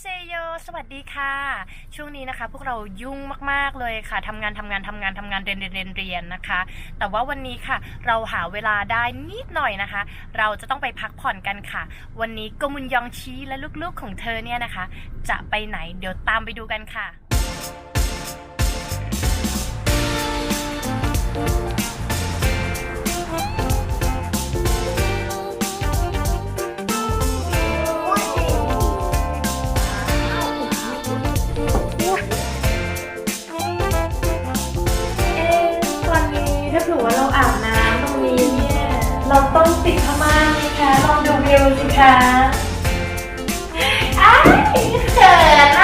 เซโย สวัสดีค่ะ ช่วงนี้นะคะ พวกเรายุ่งมากๆเลยค่ะทำงานทำงานทำงานทำงานเรียนเรียนเรียนเรียนนะคะ แต่ว่าวันนี้ค่ะ เราหาเวลาได้นิดหน่อยนะคะ เราจะต้องไปพักผ่อนกันค่ะ วันนี้กมุนยองชีและลูกๆของเธอเนี่ยนะคะ จะไปไหนเดี๋ยวตามไปดูกันค่ะ เราต้องติดพม่านไหมคะลองดูวิวสิคะอ้ายเขินอะ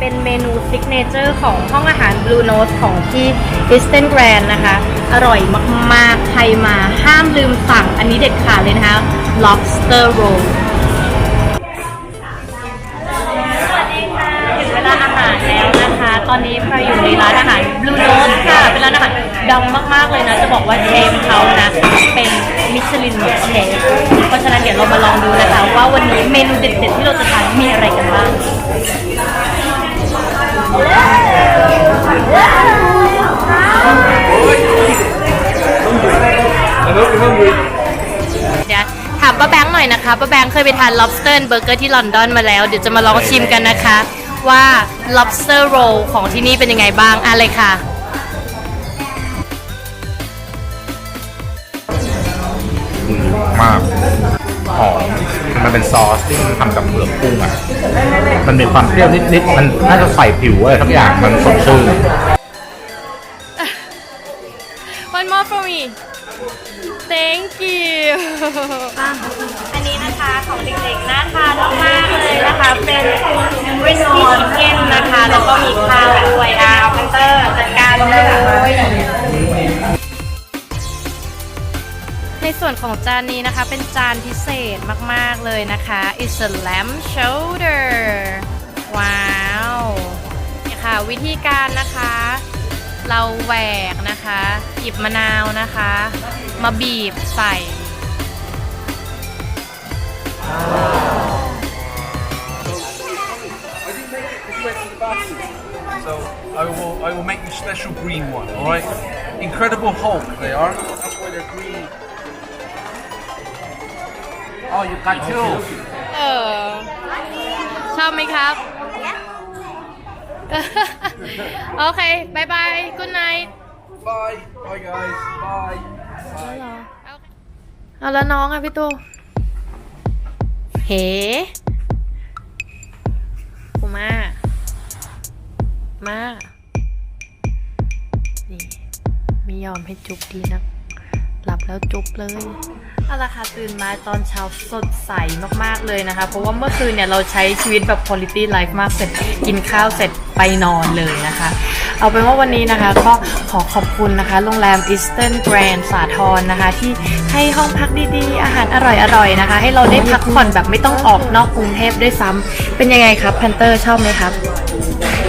เป็นเมนูซิกเนเจอร์ของห้องอาหาร Blue Nose ของที่ Eastern Grand นะคะ อร่อยมากๆ ใครมาห้ามลืมสั่งอันนี้เด็ดขาดเลยนะคะ lobster roll สวัสดีค่ะถึงเวลาอาหารแล้วนะคะตอนนี้เราอยู่ในร้านอาหาร Blue Nose ค่ะ เป็นร้านอาหารดังมาก ๆ เลยนะ จะบอกว่าเชฟเขานะ เป็นมิชลินเชฟ เพราะฉะนั้นเดี๋ยวเรามาลองดูนะคะ ว่าวันนี้เมนูเด็ด ๆ ที่เราจะทานมีอะไรกันบ้าง เดี๋ยวถามป้าแบงค์หน่อยนะคะป้าแบงค์เคยไปทาน lobster and burger ที่ลอนดอนมาแล้ว เดี๋ยวจะมาลองชิมกันนะคะ ว่า lobster roll ของที่นี่เป็นยังไงบ้างอะไรค่ะมากหอม มันเป็นซอสที่มันทำกับเปลือกกุ้งอะ มันมีความเปรี้ยวนิดๆ มันน่าจะใส่ผิวอะไรทั้งอย่าง มันสดชื่น One more for me Thank you อันนี้นะคะของเด็กๆน่าทานมากๆเลยนะคะ เป็น crispy chicken นะคะ แล้วก็มีข้าวด้วยอาร์พันเตอร์จัดการเลย ส่วนของจานนี้นะคะ เป็นจานพิเศษมาก ๆ เลยนะคะ it's a lamb shoulder ว้าวเนี่ยค่ะ วิธีการนะคะ เราแหวกนะคะหยิบมะนาวนะคะ มาบีบใส่ So I will I will make the special green one, alright? Incredible Hulk they are. That's why they're green. Oh you got two. เออ ชอบไหมครับ โอเคบายบาย good night Bye. Bye guys. Bye. เอาแล้วน้องอะพี่ตูเฮ้กูมา มา นี่ไม่ยอมให้จุ๊บดีนะ หลับแล้วจุ๊บเลยเอาละค่ะตื่นมาตอนเช้าสดใสมากๆเลยนะคะ เพราะว่าเมื่อคืนเนี่ยเราใช้ชีวิตแบบ quality life มากเสร็จกินข้าวเสร็จไปนอนเลยนะคะ เอาเป็นว่าวันนี้นะคะก็ขอขอบคุณนะคะ โรงแรม Eastern Grand สาทรนะคะ ที่ให้ห้องพักดีๆ อาหารอร่อยๆนะคะ ให้เราได้พักผ่อนแบบไม่ต้องออกนอกกรุงเทพด้วยซ้ำเป็นยังไงครับพันเตอร์ชอบไหมครับ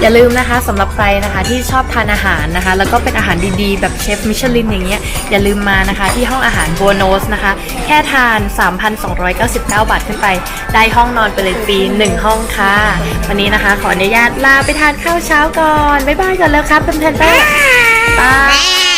อย่าลืมนะคะสำหรับใครนะคะที่ชอบทานอาหารนะคะ แล้วก็เป็นอาหารดีๆ แบบเชฟมิชลินอย่างเงี้ยอย่าลืมมานะคะที่ห้องอาหารโบโนสนะคะ แค่ทาน 3,299 บาทขึ้นไป ได้ห้องนอนไปเลยฟรี1ห้องค่ะ วันนี้นะคะ ขออนุญาตลาไปทานข้าวเช้าก่อน บ๊ายบายก่อนแล้วครับเพื่อนๆบาย